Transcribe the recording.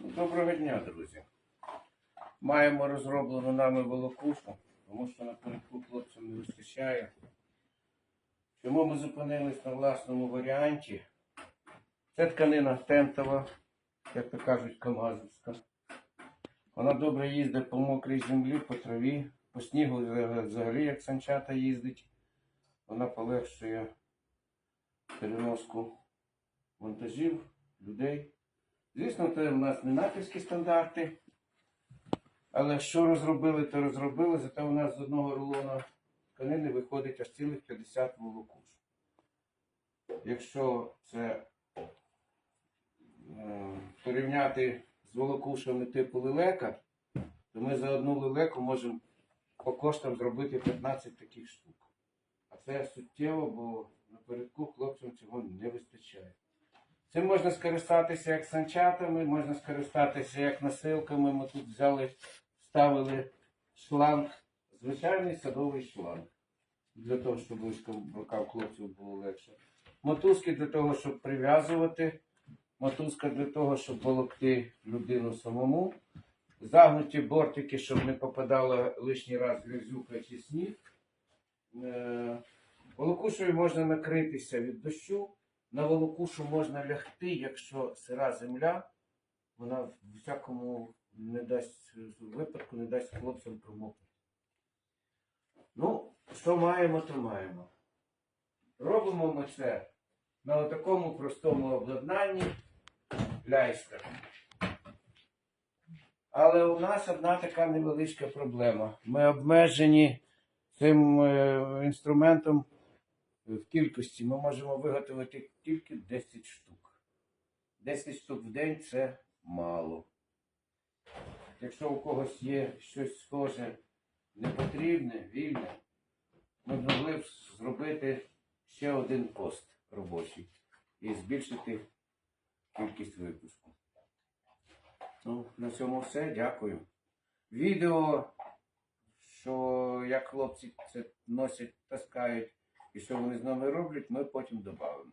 Доброго дня, друзі. Маємо розроблену нами волокушу, тому що напередку хлопцям не вистачає. Чому ми зупинились на власному варіанті? Це тканина тентова, як то кажуть, камазовська. Вона добре їздить по мокрій землі, по траві, по снігу взагалі, як санчата їздить. Вона полегшує переноску вантажів, людей. Звісно, це в нас не натівські стандарти. Але що розробили, то розробили, зате у нас з одного рулона тканини виходить аж цілих 50 волокуш. Якщо це е, порівняти з волокушами типу лелека, то ми за одну лелеку можемо по коштам зробити 15 таких штук. А це суттєво, бо напередку хлопцям цього не вистачає. Цим можна скористатися як санчатами, можна скористатися як насилками. Ми тут взяли, ставили шланг, звичайний садовий шланг. Для того, щоб рукам хлопців було легше. Мотузки для того, щоб прив'язувати. Мотузка для того, щоб волокти людину самому. Загнуті бортики, щоб не попадала лишній раз грязюка чи сніг. Е, Волокушею можна накритися від дощу. На волокушу можна лягти, якщо сира земля, вона в всякому не дасть випадку, не дасть хлопцям промокнути. Ну, що маємо, то маємо. Робимо ми це на такому простому обладнанні ляйстер. Але у нас одна така невеличка проблема. Ми обмежені цим е, інструментом в кількості ми можемо виготовити тільки 10 штук. 10 штук в день це мало. Якщо у когось є щось схоже непотрібне, вільне, ми б могли б зробити ще один пост робочий і збільшити кількість випуску. Ну, на цьому все. Дякую. Відео, що як хлопці це носять, таскають і що вони з нами роблять, ми потім додамо.